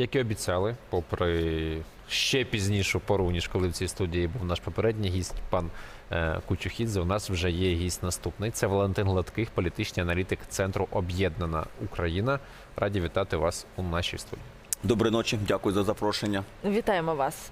Як і обіцяли, попри ще пізнішу пору, ніж коли в цій студії був наш попередній гість, пан е, Кучухідзе, у нас вже є гість наступний. Це Валентин Гладких, політичний аналітик Центру Об'єднана Україна. Раді вітати вас у нашій студії. Доброї ночі, дякую за запрошення. Вітаємо вас.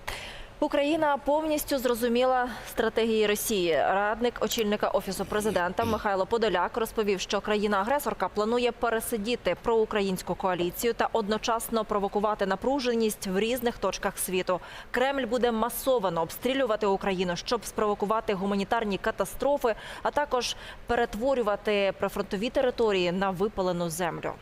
Україна повністю зрозуміла стратегії Росії. Радник очільника офісу президента Михайло Подоляк розповів, що країна-агресорка планує пересидіти проукраїнську коаліцію та одночасно провокувати напруженість в різних точках світу. Кремль буде масовано обстрілювати Україну, щоб спровокувати гуманітарні катастрофи, а також перетворювати прифронтові території на випалену землю.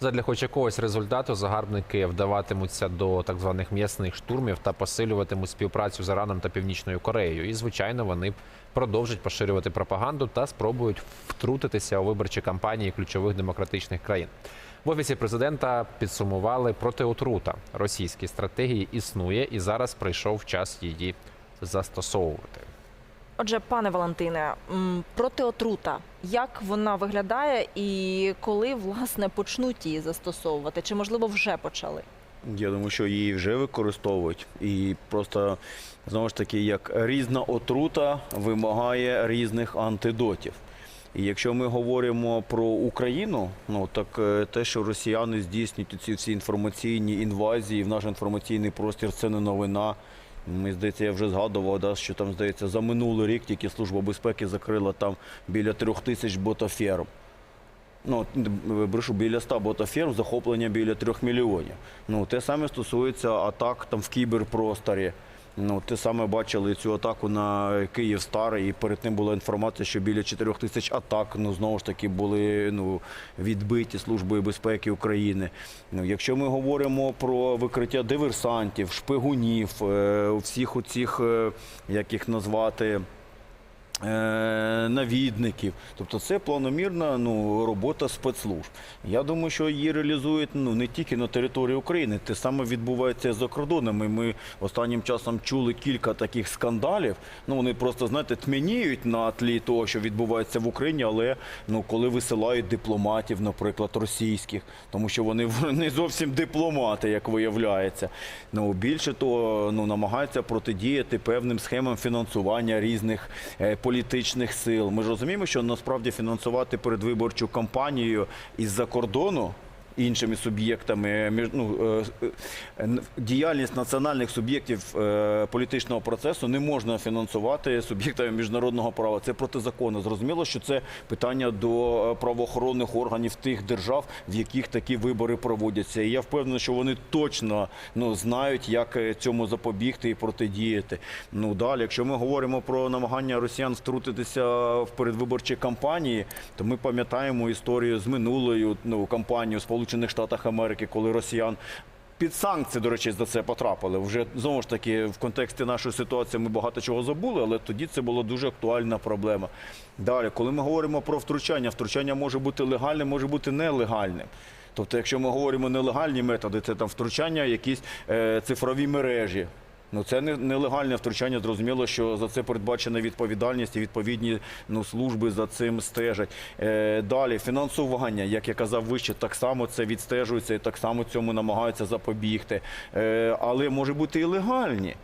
Задля хоч якогось результату загарбники вдаватимуться до так званих м'ясних штурмів та посилюватимуть співпрацю з Іраном та Північною Кореєю. І звичайно, вони продовжать поширювати пропаганду та спробують втрутитися у виборчі кампанії ключових демократичних країн. В офісі президента підсумували протиотрута російській стратегії існує, і зараз прийшов час її застосовувати. Отже, пане Валентине, протиотрута, як вона виглядає і коли власне почнуть її застосовувати? Чи можливо вже почали? Я думаю, що її вже використовують. І просто знову ж таки, як різна отрута вимагає різних антидотів. І якщо ми говоримо про Україну, ну так е, те, що росіяни здійснюють ці всі інформаційні інвазії в наш інформаційний простір, це не новина. Ми здається, я вже згадував, да, що там здається за минулий рік тільки служба безпеки закрила там біля трьох тисяч ботаферм. Ну, брешу, біля 100 ботаферм, захоплення біля трьох мільйонів. Ну, те саме стосується атак там в кіберпросторі. Ну, ти саме бачили цю атаку на Київ Старий, і перед тим була інформація, що біля 4 тисяч атак ну, знову ж таки були ну, відбиті Службою безпеки України. Ну, якщо ми говоримо про викриття диверсантів, шпигунів, е, всіх оцих, е, як їх назвати, навідників. Тобто це планомірна ну, робота спецслужб. Я думаю, що її реалізують ну, не тільки на території України, те саме відбувається за кордонами. Ми останнім часом чули кілька таких скандалів. Ну, вони просто, знаєте, тьмяніють на тлі того, що відбувається в Україні, але ну, коли висилають дипломатів, наприклад, російських, тому що вони не зовсім дипломати, як виявляється. Ну, більше того, ну, намагаються протидіяти певним схемам фінансування різних е, політичних сил. Ми ж розуміємо, що насправді фінансувати передвиборчу кампанію із-за кордону. Іншими суб'єктами ну, е, е, діяльність національних суб'єктів е, політичного процесу не можна фінансувати суб'єктами міжнародного права. Це протизаконно. Зрозуміло, що це питання до правоохоронних органів тих держав, в яких такі вибори проводяться. І я впевнений, що вони точно ну, знають, як цьому запобігти і протидіяти. Ну далі, якщо ми говоримо про намагання росіян втрутитися в передвиборчі кампанії, то ми пам'ятаємо історію з минулою ну, кампанією в Сполучених Штатах Америки, коли росіян. Під санкції, до речі, за це потрапили. Вже знову ж таки в контексті нашої ситуації ми багато чого забули, але тоді це була дуже актуальна проблема. Далі, коли ми говоримо про втручання, втручання може бути легальним, може бути нелегальним. Тобто, якщо ми говоримо нелегальні методи, це там втручання, якісь е, цифрові мережі. Ну це не нелегальне втручання. Зрозуміло, що за це передбачена відповідальність і відповідні ну, служби за цим стежать. Е, далі фінансування, як я казав вище, так само це відстежується і так само цьому намагаються запобігти. Е, але може бути і легальні.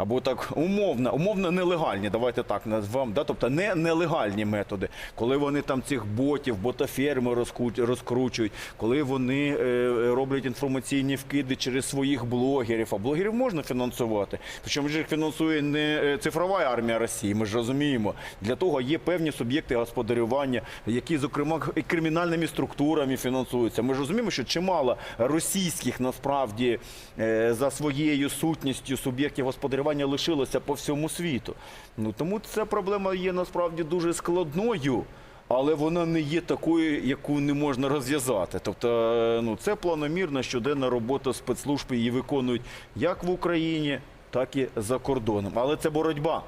Або так умовно, умовно нелегальні, давайте так назвемо, да? тобто не нелегальні методи, коли вони там цих ботів, ботаферми розкру- розкручують, коли вони е, роблять інформаційні вкиди через своїх блогерів. А блогерів можна фінансувати. Причому ж їх фінансує не е, цифрова армія Росії. Ми ж розуміємо. Для того є певні суб'єкти господарювання, які, зокрема, і кримінальними структурами фінансуються. Ми ж розуміємо, що чимало російських насправді е, за своєю сутністю суб'єктів господарювання лишилося по всьому світу. Ну тому ця проблема є насправді дуже складною. Але вона не є такою, яку не можна розв'язати. Тобто, е, ну це планомірна щоденна робота спецслужб її виконують як в Україні, так і за кордоном. Але це боротьба.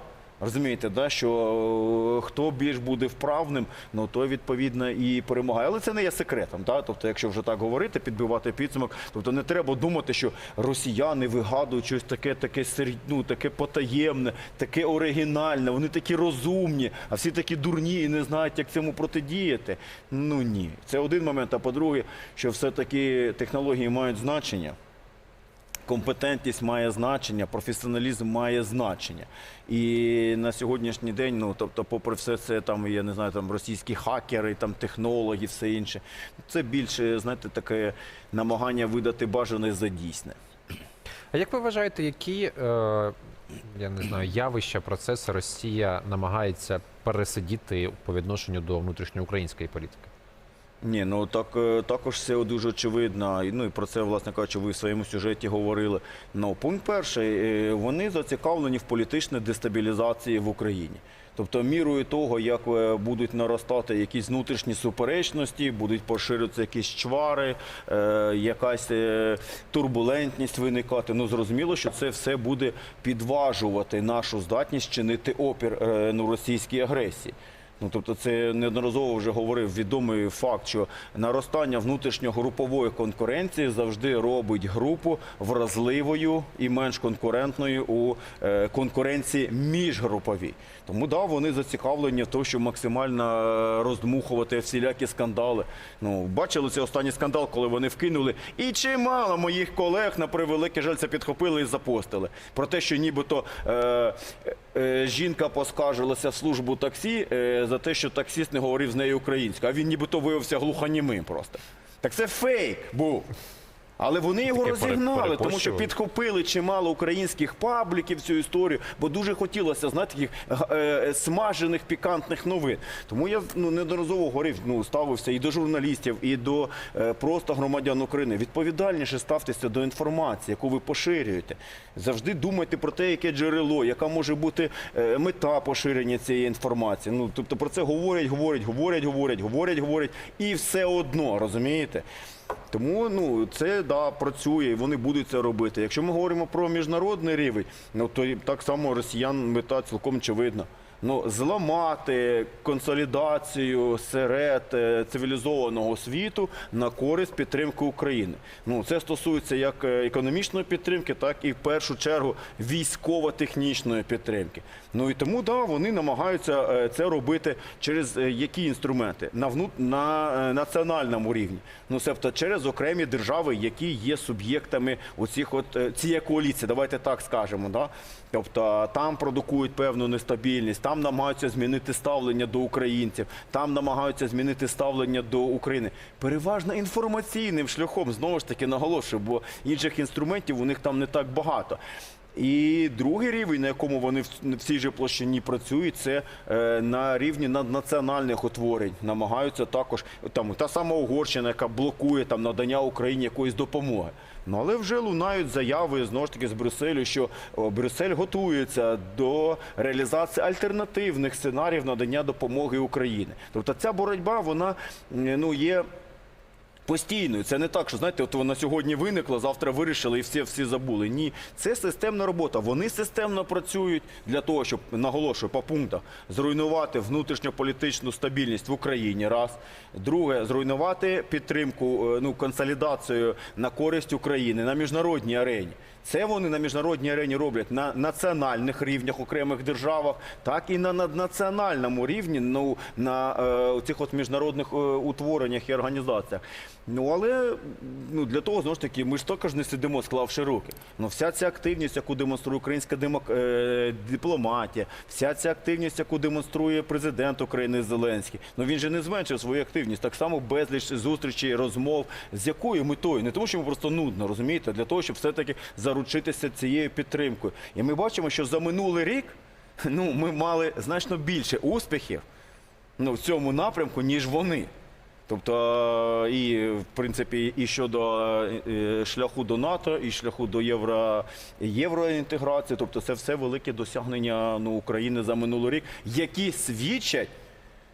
Розумієте, да, що е, хто більш буде вправним, ну той відповідно і перемагає. Але це не є секретом. Да? Тобто, якщо вже так говорити, підбивати підсумок, тобто не треба думати, що росіяни вигадують щось таке, таке ну, таке потаємне, таке оригінальне. Вони такі розумні, а всі такі дурні і не знають, як цьому протидіяти. Ну ні, це один момент. А по-друге, що все-таки технології мають значення. Компетентність має значення, професіоналізм має значення. І на сьогоднішній день, ну тобто, попри все це, там я не знаю, там російські хакери, там технологи, все інше, це більше, знаєте, таке намагання видати бажане за дійсне. А як ви вважаєте, які е, я не знаю, явища, процеси Росія намагається пересидіти по відношенню до внутрішньоукраїнської політики? Ні, ну так е, також все дуже очевидно. Ну і про це, власне кажучи, ви в своєму сюжеті говорили. Ну, пункт перший, е, вони зацікавлені в політичній дестабілізації в Україні. Тобто, мірою того, як е, будуть наростати якісь внутрішні суперечності, будуть поширюватися якісь чвари, якась турбулентність виникати. Ну зрозуміло, що це все буде підважувати нашу здатність чинити опір ну, російській агресії. Ну, тобто, це неодноразово вже говорив відомий факт, що наростання внутрішньогрупової конкуренції завжди робить групу вразливою і менш конкурентною у е, конкуренції міжгруповій. Тому да, вони зацікавлені в тому, щоб максимально е, роздмухувати всілякі скандали. Ну, бачили цей останній скандал, коли вони вкинули, і чимало моїх колег на превеликий жаль це підхопили і запостили. Про те, що нібито е, жінка поскаржилася в службу таксі е, за те, що таксіст не говорив з нею українською, а він нібито виявився глухонімим просто. Так це фейк був. Але вони його Таке розігнали, тому що перепощували. підхопили чимало українських пабліків цю історію, бо дуже хотілося знати таких е, смажених пікантних новин. Тому я ну неодноразово говорив, ну ставився і до журналістів, і до е, просто громадян України. Відповідальніше ставтеся до інформації, яку ви поширюєте. Завжди думайте про те, яке джерело, яка може бути е, мета поширення цієї інформації. Ну тобто про це говорять, говорять, говорять, говорять, говорять, говорять, і все одно розумієте. Тому ну це да працює, і вони будуть це робити. Якщо ми говоримо про міжнародний рівень, ну то так само росіян мета цілком очевидна. Ну, зламати консолідацію серед е, цивілізованого світу на користь підтримки України. Ну це стосується як е, економічної підтримки, так і в першу чергу військово-технічної підтримки. Ну і тому да вони намагаються е, це робити через які інструменти на вну... на національному рівні. Ну себто через окремі держави, які є суб'єктами оцих от е, цієї коаліції. Давайте так скажемо. Да? Тобто там продукують певну нестабільність, там намагаються змінити ставлення до українців, там намагаються змінити ставлення до України. Переважно інформаційним шляхом знову ж таки наголошую, бо інших інструментів у них там не так багато. І другий рівень, на якому вони в цій же площині працюють, це е, на рівні наднаціональних утворень. Намагаються також там та сама Угорщина, яка блокує там надання Україні якоїсь допомоги. Ну але вже лунають заяви знову ж таки з Брюсселю, що Брюссель готується до реалізації альтернативних сценаріїв надання допомоги Україні. Тобто ця боротьба вона ну є. Постійною. Це не так, що знаєте, от вона сьогодні виникла, завтра вирішили і всі, всі забули. Ні, це системна робота. Вони системно працюють для того, щоб наголошую по пунктах зруйнувати внутрішньополітичну стабільність в Україні. Раз друге, зруйнувати підтримку, е, ну консолідацію на користь України на міжнародній арені. Це вони на міжнародній арені роблять на національних рівнях окремих державах, так і на наднаціональному рівні, ну на е, цих от міжнародних е, утвореннях і організаціях. Ну але ну для того знову ж таки ми ж також не сидимо, склавши руки. Ну вся ця активність, яку демонструє українська демок... е, дипломатія, вся ця активність, яку демонструє президент України Зеленський. Ну він же не зменшив свою активність. Так само безліч зустрічей, розмов. З якою метою? Не тому, що йому просто нудно, розумієте, для того, щоб все-таки заручитися цією підтримкою. І ми бачимо, що за минулий рік ну, ми мали значно більше успіхів ну, в цьому напрямку, ніж вони. Тобто, і в принципі, і щодо е, шляху до НАТО, і шляху до євро, євроінтеграції, тобто це все великі досягнення ну, України за минулий рік, які свідчать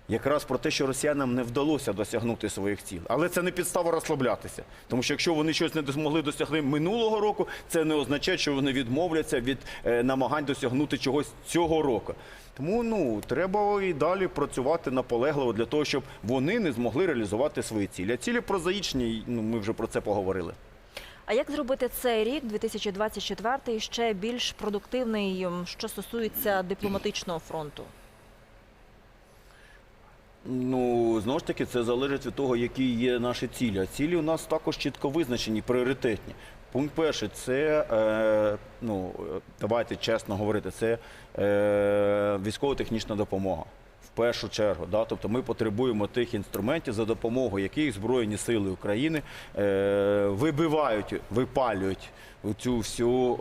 якраз про те, що росіянам не вдалося досягнути своїх цілей. Але це не підстава розслаблятися. Тому що якщо вони щось не змогли досягти минулого року, це не означає, що вони відмовляться від е, намагань досягнути чогось цього року. Тому ну треба і далі працювати наполегливо для того, щоб вони не змогли реалізувати свої цілі. А цілі прозаїчні, ну ми вже про це поговорили. А як зробити цей рік, 2024, ще більш продуктивний, що стосується дипломатичного фронту? Ну, знову ж таки, це залежить від того, які є наші цілі. А цілі у нас також чітко визначені, пріоритетні. Пункт перший це, е, ну, давайте чесно говорити, це е, військово-технічна допомога. Першу чергу, да? тобто ми потребуємо тих інструментів, за допомогою яких Збройні сили України е, вибивають, випалюють цю всю,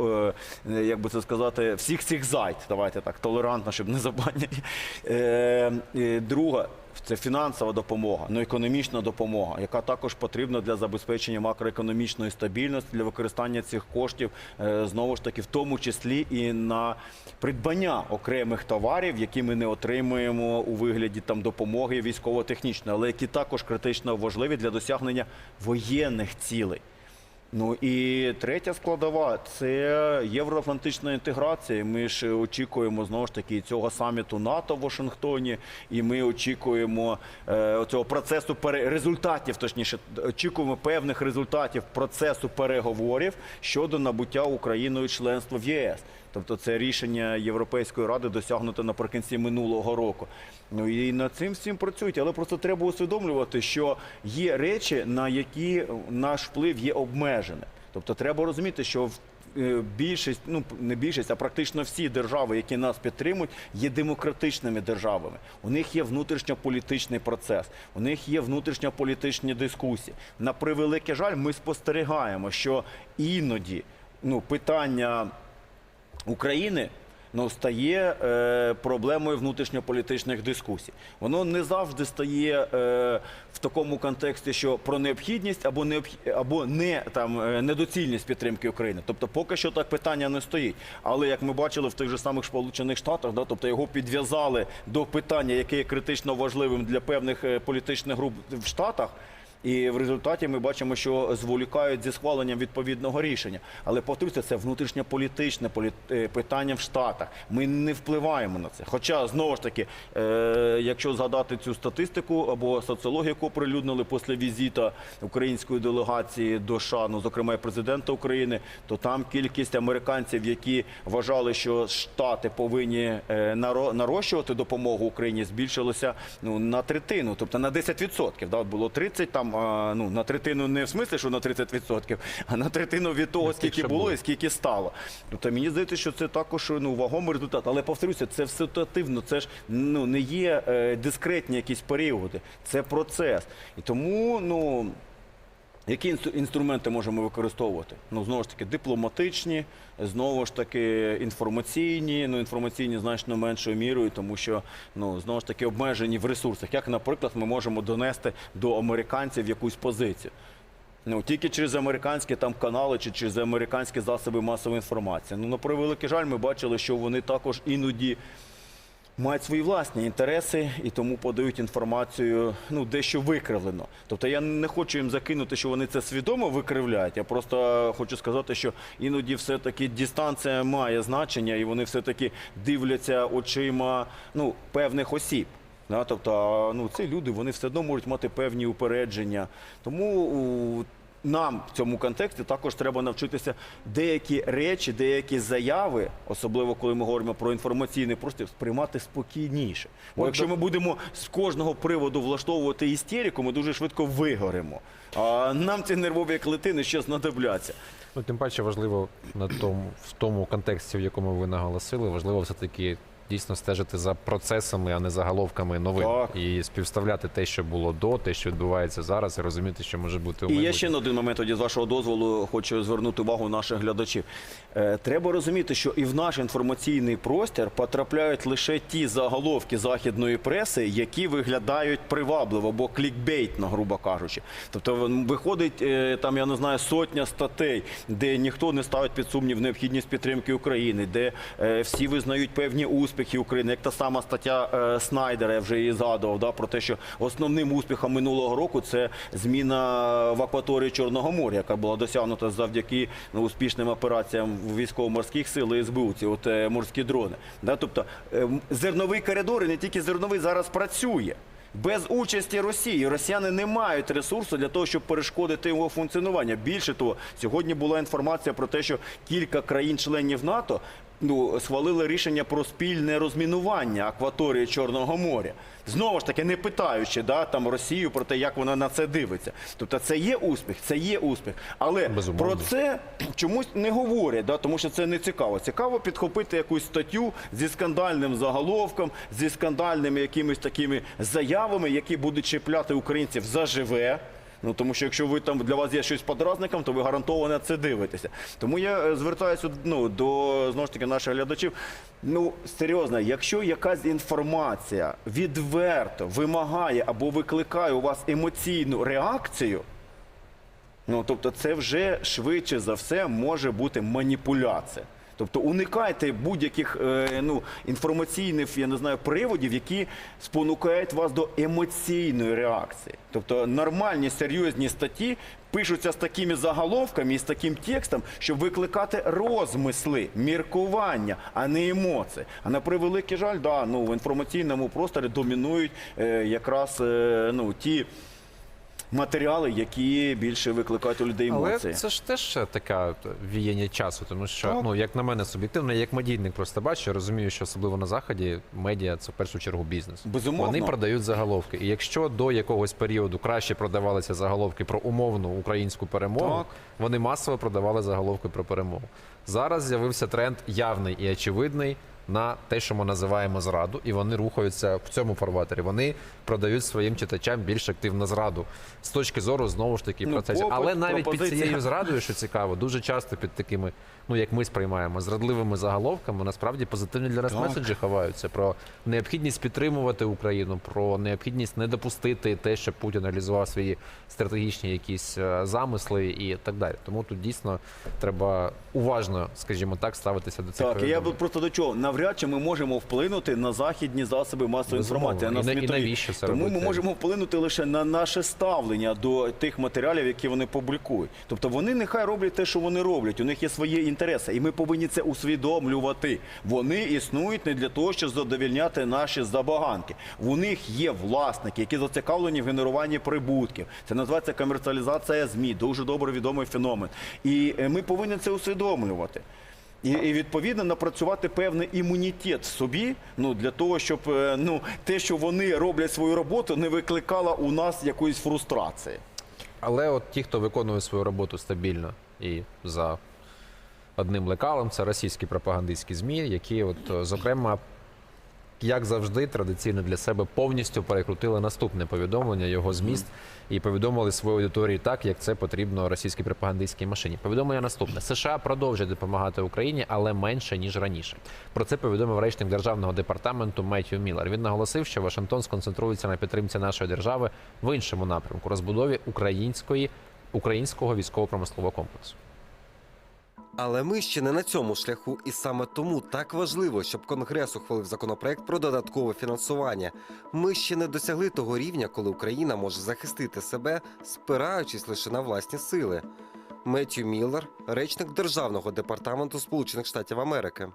е, е, як би це сказати, всіх цих зайд, давайте так, толерантно, щоб не забанять. Е, е, друга це фінансова допомога, ну економічна допомога, яка також потрібна для забезпечення макроекономічної стабільності, для використання цих коштів, е, знову ж таки, в тому числі і на придбання окремих товарів, які ми не отримуємо у вигляді там допомоги військово-технічної, але які також критично важливі для досягнення воєнних цілей. Ну і третя складова це євроатлантична інтеграція. Ми ж очікуємо знову ж таки цього саміту НАТО в Вашингтоні, і ми очікуємо е, цього процесу пере... результатів, точніше, очікуємо певних результатів процесу переговорів щодо набуття Україною членства в ЄС. Тобто це рішення Європейської ради досягнуто наприкінці минулого року. Ну і над цим всім працюють, але просто треба усвідомлювати, що є речі, на які наш вплив є обмежений. Тобто треба розуміти, що в- е, більшість, ну не більшість, а практично всі держави, які нас підтримують, є демократичними державами. У них є внутрішньополітичний процес, у них є внутрішньополітичні дискусії. На превеликий жаль, ми спостерігаємо, що іноді ну, питання України ну, стає е, проблемою внутрішньополітичних дискусій. Воно не завжди стає е, в такому контексті, що про необхідність або необх... або не там е, недоцільність підтримки України. Тобто, поки що так питання не стоїть. Але як ми бачили в тих же самих Сполучених Штатах, да, тобто його підв'язали до питання, яке є критично важливим для певних е, політичних груп в Штатах. І в результаті ми бачимо, що зволікають зі схваленням відповідного рішення. Але повторюся, це внутрішньополітичне полі- е, питання в Штатах. Ми не впливаємо на це. Хоча знову ж таки, е, якщо згадати цю статистику або соціологію, яку прилюднили після візита української делегації до США, ну, зокрема і президента України, то там кількість американців, які вважали, що Штати повинні е, нарощувати допомогу Україні, збільшилося ну на третину, тобто на 10%. Да, було 30 там, ну на третину не в смислі, що на 30%, а на третину від того, скільки було і скільки стало. Тобто мені здається, що це також ну вагомий результат. Але повторюся, це все ситуативно. Це ж ну не є е, дискретні якісь періоди. Це процес. І тому ну. Які інстру- інструменти можемо використовувати? Ну, знову ж таки, дипломатичні, знову ж таки, інформаційні, ну, інформаційні значно меншою мірою, тому що, ну, знову ж таки, обмежені в ресурсах. Як, наприклад, ми можемо донести до американців якусь позицію? Ну, тільки через американські там канали чи через американські засоби масової інформації. Ну, на превеликий жаль, ми бачили, що вони також іноді мають свої власні інтереси і тому подають інформацію ну дещо викривлено. Тобто я не хочу їм закинути, що вони це свідомо викривляють. Я просто хочу сказати, що іноді все-таки дистанція має значення, і вони все-таки дивляться очима ну, певних осіб. Да, тобто, ну, ці люди вони все одно можуть мати певні упередження. Тому нам в цьому контексті також треба навчитися деякі речі, деякі заяви, особливо коли ми говоримо про інформаційний простір, сприймати спокійніше. Бо якщо ми будемо з кожного приводу влаштовувати істерику, ми дуже швидко вигоримо. А нам ці нервові клетини ще знадобляться. Ну, тим паче важливо на тому, в тому контексті, в якому ви наголосили, важливо все-таки дійсно стежити за процесами, а не заголовками новин. Так. І співставляти те, що було до, те, що відбувається зараз, і розуміти, що може бути у І є ще на один момент, тоді з вашого дозволу, хочу звернути увагу наших глядачів. Е, треба розуміти, що і в наш інформаційний простір потрапляють лише ті заголовки західної преси, які виглядають привабливо або клікбейтно, грубо кажучи. Тобто виходить е, там, я не знаю, сотня статей, де ніхто не ставить під сумнів необхідність підтримки України, де е, всі визнають певні успіхи України, як та сама стаття е, Снайдера, я вже її згадував, да, про те, що основним успіхом минулого року це зміна в акваторії Чорного моря, яка була досягнута завдяки ну, успішним операціям військово-морських сил і СБУ, ці от е, морські дрони. Да, тобто е, зерновий коридор, і не тільки зерновий, зараз працює. Без участі Росії росіяни не мають ресурсу для того, щоб перешкодити його функціонування. Більше того, сьогодні була інформація про те, що кілька країн-членів НАТО ну, схвалили рішення про спільне розмінування акваторії Чорного моря. Знову ж таки, не питаючи да, там Росію про те, як вона на це дивиться. Тобто це є успіх, це є успіх. Але Безумовно. про це чомусь не говорять, да, тому що це не цікаво. Цікаво підхопити якусь статтю зі скандальним заголовком, зі скандальними якимись такими заявами, які будуть чіпляти українців заживе. Ну тому що якщо ви там для вас є щось подразником, то ви гарантовано це дивитеся. Тому я е, звертаюся ну, до знову ж таки наших глядачів. Ну серйозно, якщо якась інформація відверто вимагає або викликає у вас емоційну реакцію, Ну, тобто, це вже швидше за все може бути маніпуляція. Тобто уникайте будь-яких е, ну, інформаційних, я не знаю, приводів, які спонукають вас до емоційної реакції. Тобто нормальні серйозні статті пишуться з такими заголовками і з таким текстом, щоб викликати розмисли, міркування, а не емоції. А на превеликий жаль, да, ну, в інформаційному просторі домінують е, якраз е, ну, ті матеріали, які більше викликають у людей Але це ж теж така віяння часу, тому що ну як на мене суб'єктивно, як медійник просто бачу, я розумію, що особливо на заході медіа це в першу чергу бізнес. Безумовно. Вони продають заголовки. І якщо до якогось періоду краще продавалися заголовки про умовну українську перемогу, Так. вони масово продавали заголовки про перемогу. Зараз з'явився тренд явний і очевидний. На те, що ми називаємо зраду, і вони рухаються в цьому фарватері. Вони продають своїм читачам більш активно зраду з точки зору знову ж таки Ну, процесів. Але навіть під цією зрадою, що цікаво, дуже часто під такими, ну як ми сприймаємо, зрадливими заголовками, насправді позитивні для нас Так. меседжі ховаються про необхідність підтримувати Україну, про необхідність не допустити те, щоб Путін реалізував свої стратегічні якісь е, замисли і так далі. Тому тут дійсно треба уважно, скажімо так, ставитися до цих Так, я би просто до чого навряд чи ми можемо вплинути на західні засоби масової Безумовно. інформації. І на- і навіщо це Тому ми можемо вплинути лише на наше ставлення до тих матеріалів, які вони публікують. Тобто вони нехай роблять те, що вони роблять. У них є свої інтереси, і ми повинні це усвідомлювати. Вони існують не для того, щоб задовільняти наші забаганки. У них є власники, які зацікавлені в генеруванні прибутків. Це називається комерціалізація змі. Дуже добре відомий феномен. І е, ми повинні це усвідомлювати. І, і відповідно напрацювати певний імунітет собі, ну для того, щоб е, ну те, що вони роблять свою роботу, не викликало у нас якоїсь фрустрації. Але от ті, хто виконує свою роботу стабільно і за одним лекалом, це російські пропагандистські змі, які, от, е, зокрема, як завжди, традиційно для себе повністю перекрутили наступне повідомлення, його зміст, і повідомили своїй аудиторії так, як це потрібно російській пропагандистській машині. Повідомлення наступне: США продовжує допомагати Україні, але менше ніж раніше. Про це повідомив речник державного департаменту Меттью Міллер. Він наголосив, що Вашингтон сконцентрується на підтримці нашої держави в іншому напрямку розбудові української українського військово-промислового комплексу. Але ми ще не на цьому шляху, і саме тому так важливо, щоб Конгрес ухвалив законопроект про додаткове фінансування. Ми ще не досягли того рівня, коли Україна може захистити себе, спираючись лише на власні сили. Меттью Міллер, речник Державного департаменту Сполучених Штатів Америки.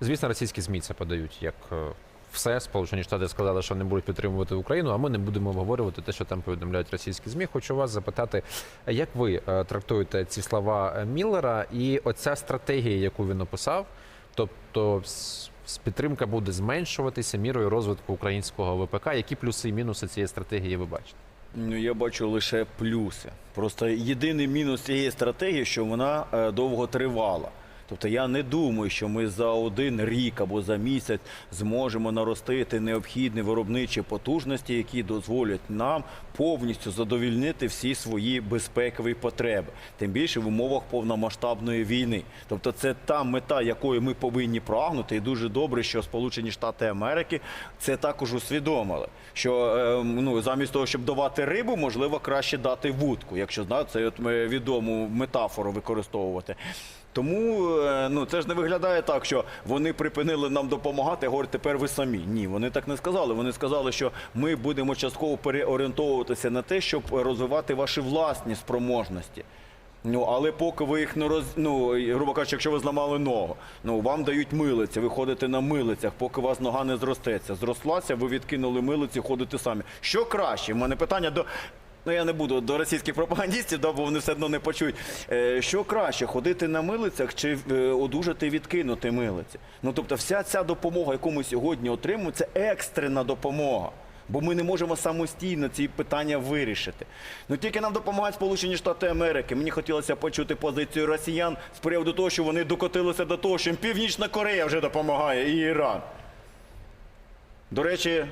Звісно, російські змі це подають як е, все. Сполучені Штати сказали, що не будуть підтримувати Україну, а ми не будемо обговорювати те, що там повідомляють російські змі. Хочу вас запитати, як ви е, трактуєте ці слова Міллера і оця стратегія, яку він описав, тобто підтримка буде зменшуватися мірою розвитку українського ВПК. Які плюси і мінуси цієї стратегії ви бачите? Ну я бачу лише плюси. Просто єдиний мінус цієї стратегії, що вона е, довго тривала. Тобто я не думаю, що ми за один рік або за місяць зможемо наростити необхідні виробничі потужності, які дозволять нам повністю задовільнити всі свої безпекові потреби, тим більше в умовах повномасштабної війни. Тобто, це та мета, якої ми повинні прагнути, і дуже добре, що Сполучені Штати Америки це також усвідомили. Що е, ну замість того, щоб давати рибу, можливо, краще дати вудку, якщо знаєте, це от відому метафору використовувати. Тому е, ну це ж не виглядає так, що вони припинили нам допомагати. Говорять, тепер ви самі. Ні, вони так не сказали. Вони сказали, що ми будемо частково переорієнтовуватися на те, щоб розвивати ваші власні спроможності. Ну, але поки ви їх не роз... ну, грубо кажучи, якщо ви зламали ногу, ну вам дають милиці, ви ходите на милицях, поки у вас нога не зростеться. Зрослася, ви відкинули милиці, ходите самі. Що краще? У мене питання до Ну я не буду до російських пропагандистів, да, бо вони все одно не почують. Е, що краще, ходити на милицях чи е, одужати відкинути милиці? Ну тобто, вся ця допомога, яку ми сьогодні отримуємо, це екстрена допомога. Бо ми не можемо самостійно ці питання вирішити. Ну тільки нам допомагають Сполучені Штати Америки. Мені хотілося почути позицію росіян з приводу того, що вони докотилися до того, що їм Північна Корея вже допомагає і Іран. До речі,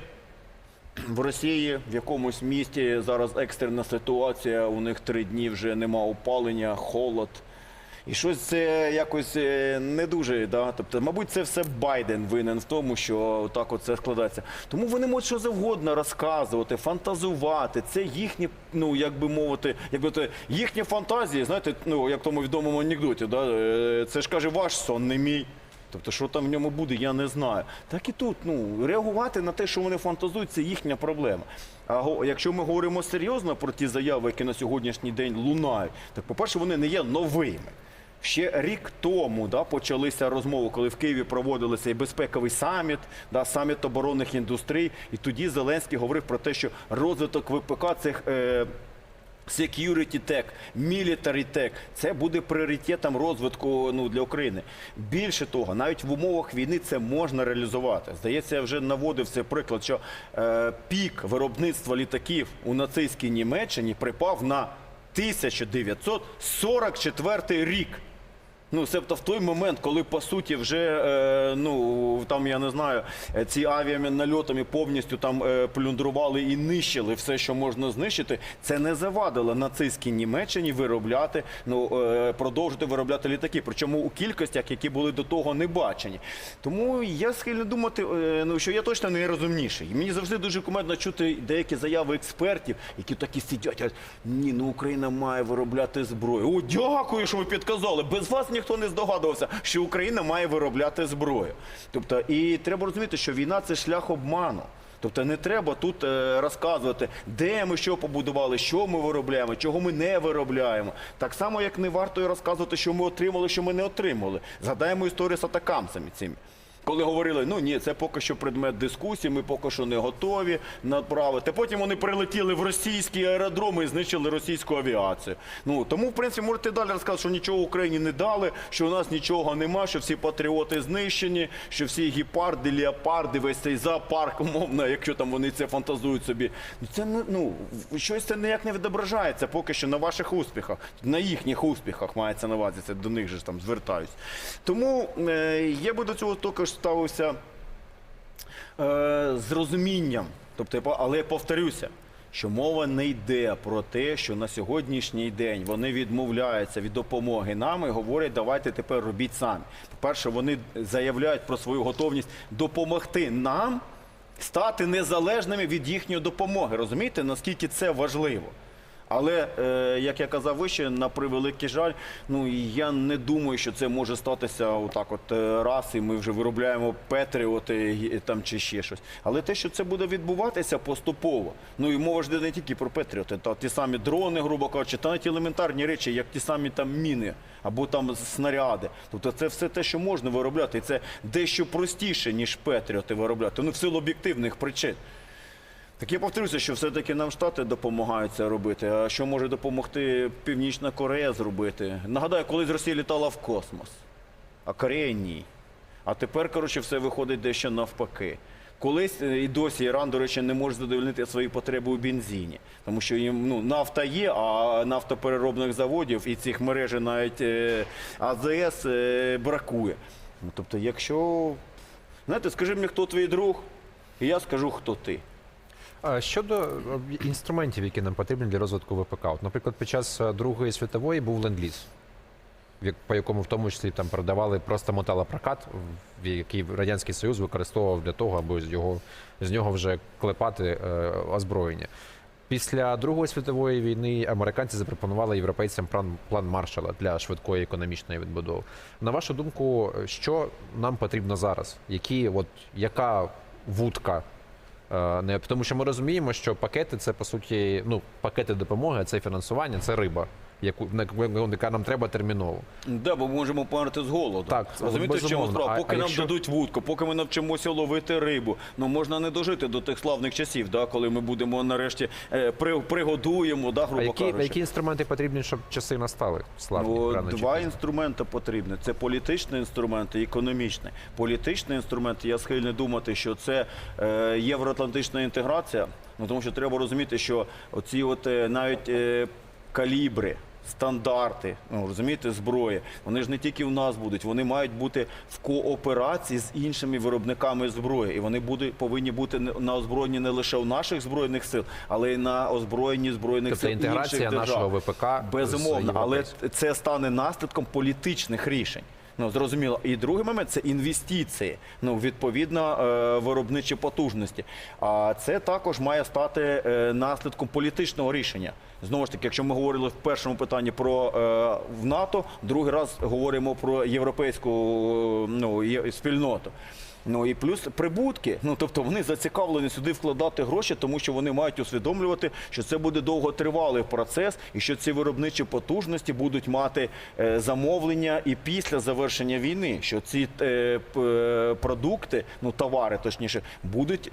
в Росії в якомусь місті зараз екстрена ситуація. У них три дні вже нема опалення, холод. І щось це якось е, не дуже. Да? Тобто, мабуть, це все Байден винен в тому, що так от це складається. Тому вони можуть що завгодно розказувати, фантазувати. Це їхні, ну як би мовити, якби то їхні фантазії, знаєте, ну як в тому відомому анекдоті, да? е, це ж каже ваш сон, не мій. Тобто, що там в ньому буде, я не знаю. Так і тут, ну, реагувати на те, що вони фантазують, це їхня проблема. А якщо ми говоримо серйозно про ті заяви, які на сьогоднішній день лунають, так, по-перше, вони не є новими. Ще рік тому да, почалися розмови, коли в Києві проводилися і безпековий саміт, да, саміт оборонних індустрій. І тоді Зеленський говорив про те, що розвиток ВПК цих. Е, Security Tech, Military Tech – це буде пріоритетом розвитку ну, для України. Більше того, навіть в умовах війни це можна реалізувати. Здається, я вже наводив цей приклад, що е, пік виробництва літаків у нацистській Німеччині припав на 1944 рік. Ну, себто в той момент, коли по суті вже е, ну там я не знаю, е, ці авіанальотами повністю там е, плюндрували і нищили все, що можна знищити, це не завадило нацистській Німеччині виробляти, ну е, продовжити виробляти літаки. Причому у кількостях, які були до того не бачені. Тому я схильний думати, е, ну що я точно не розумніший. Мені завжди дуже кумедно чути деякі заяви експертів, які такі сидять. Ні, ну Україна має виробляти зброю. О, дякую, що ви підказали. Без вас ніхто не здогадувався, що Україна має виробляти зброю. Тобто, і треба розуміти, що війна це шлях обману. Тобто не треба тут е, розказувати, де ми що побудували, що ми виробляємо, чого ми не виробляємо. Так само, як не варто розказувати, що ми отримали, що ми не отримали. Згадаємо історію з атакамцями цими. Коли говорили, ну ні, це поки що предмет дискусії, ми поки що не готові направити. Потім вони прилетіли в російські аеродроми і знищили російську авіацію. Ну тому, в принципі, можете далі розказати, що нічого Україні не дали, що у нас нічого нема, що всі патріоти знищені, що всі гіпарди, леопарди, весь цей зоопарк, умовно, якщо там вони це фантазують собі. Ну це ну щось це ніяк не відображається поки що на ваших успіхах, на їхніх успіхах мається на увазі. Це до них же ж там звертаюсь. Тому е, я би до цього ставився е, з розумінням. Тобто, але я повторюся, що мова не йде про те, що на сьогоднішній день вони відмовляються від допомоги нам і говорять, давайте тепер робіть самі. По-перше, вони заявляють про свою готовність допомогти нам стати незалежними від їхньої допомоги. Розумієте, наскільки це важливо? Але е, як я казав вище, на превеликий жаль, ну я не думаю, що це може статися отак, от е, раз, і ми вже виробляємо петріоти там чи ще щось. Але те, що це буде відбуватися поступово. Ну і мова ж не тільки про петріоти, та ті самі дрони, грубо кажучи, та навіть елементарні речі, як ті самі там міни або там снаряди. Тобто це все те, що можна виробляти, і це дещо простіше ніж петріоти виробляти. Ну в силу об'єктивних причин. Так я повторюся, що все-таки нам Штати допомагають це робити. А що може допомогти Північна Корея зробити? Нагадаю, колись Росія літала в космос, а Корея ні. А тепер, коротше, все виходить дещо навпаки. Колись е, і досі Іран, до речі, не може задовольнити свої потреби у бензині, тому що їм ну, нафта є, а нафтопереробних заводів і цих мережі навіть е, АЗС е, бракує. Ну, тобто, якщо знаєте, скажи мені, хто твій друг, і я скажу, хто ти. Щодо е, інструментів, які нам потрібні для розвитку ВПК, От, наприклад, під час е, Другої світової був ленд-ліз, по якому в тому числі там продавали просто металопрокат, який Радянський Союз використовував для того, аби з його з нього вже клепати е, озброєння. Після Другої світової війни американці запропонували європейцям план, план Маршала для швидкої економічної відбудови. На вашу думку, що нам потрібно зараз? Які, от, яка вудка Не тому, що ми розуміємо, що пакети це по суті, ну пакети допомоги, це фінансування, це риба. Яку на- яка нам треба терміново. Да, бо ми можемо померти з голоду. Так, розумієте, в чому справа? Поки а нам якщо- дадуть вудку, поки ми навчимося ловити рибу, ну можна не дожити до тих славних часів, да, коли ми будемо нарешті е, при, пригодуємо, да, А які, кажучи. які інструменти потрібні, щоб часи настали? Славні, О, рано Два інструменти потрібні: це політичний інструмент і економічний. Політичний інструмент, я схильний думати, що це е, євроатлантична інтеграція. Ну тому що треба розуміти, що оці от е, навіть е, калібри. Стандарти, ну розумієте, зброї. Вони ж не тільки в нас будуть, вони мають бути в кооперації з іншими виробниками зброї, і вони будуть повинні бути на озброєнні не лише у наших збройних сил, але й на озброєнні збройних Тобто сил інших держав. нашого ВПК безумовно, але це стане наслідком політичних рішень. Ну зрозуміло. І другий момент це інвестиції. Ну відповідно е, виробничі потужності. А це також має стати е, наслідком політичного рішення. Знову ж таки, якщо ми говорили в першому питанні про е, в НАТО, другий раз говоримо про європейську ну, спільноту. Ну і плюс прибутки. Ну тобто вони зацікавлені сюди вкладати гроші, тому що вони мають усвідомлювати, що це буде довготривалий процес, і що ці виробничі потужності будуть мати е, замовлення і після завершення війни. Що ці е, е, продукти, ну товари точніше, будуть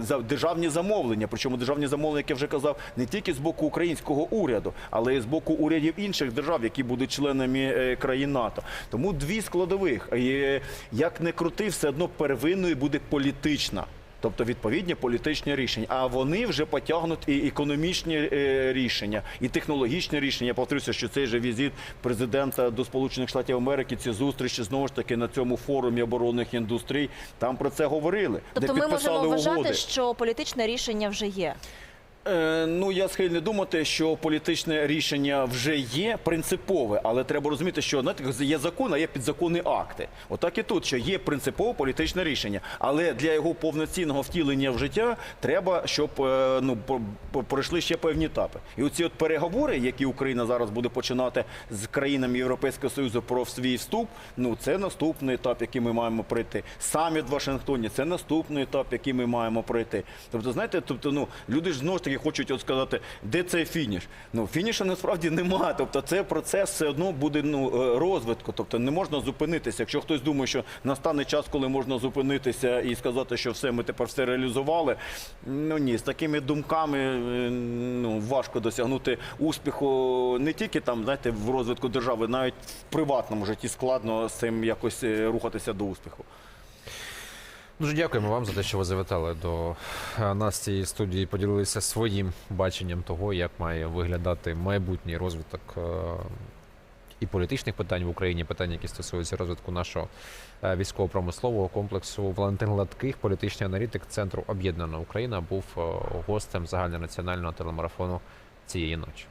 за державні замовлення. Причому державні замовлення, як я вже казав, не тільки з боку українського уряду, але й з боку урядів інших держав, які будуть членами країн НАТО. Тому дві складових. Як не крути, все одно первинною буде політична. Тобто відповідні політичні рішення, а вони вже потягнуть і економічні е, рішення, і технологічні рішення. Я повторюся, що цей же візит президента до Сполучених Штатів Америки, ці зустрічі знову ж таки на цьому форумі оборонних індустрій. Там про це говорили. Тобто де ми можемо вважати, угоди. що політичне рішення вже є. Е, ну я схильний думати, що політичне рішення вже є принципове, але треба розуміти, що знаєте, є закон, а є підзаконні акти. Отак і тут, що є принципове політичне рішення, але для його повноцінного втілення в життя треба, щоб е, ну пройшли ще певні етапи. І оці от переговори, які Україна зараз буде починати з країнами Європейського Союзу про свій вступ, ну це наступний етап, який ми маємо пройти. Саміт в Вашингтоні це наступний етап, який ми маємо пройти. Тобто, знаєте, тобто, ну люди ж знову ж таки хочуть от сказати, де цей фініш. Ну фініша насправді немає. Тобто, це процес все одно буде ну е, розвитку. Тобто не можна зупинитися. Якщо хтось думає, що настане час, коли можна зупинитися і сказати, що все, ми тепер все реалізували. Ну ні, з такими думками е, ну важко досягнути успіху не тільки там, знаєте, в розвитку держави, навіть в приватному житті складно з цим якось е, рухатися до успіху. Дуже дякуємо вам за те, що ви завітали до е, нас цієї студії, поділилися своїм баченням того, як має виглядати майбутній розвиток е, і політичних питань в Україні, питань, які стосуються розвитку нашого е, військово-промислового комплексу. Валентин Гладких, політичний аналітик Центру Об'єднана Україна, був гостем загальнонаціонального телемарафону цієї ночі.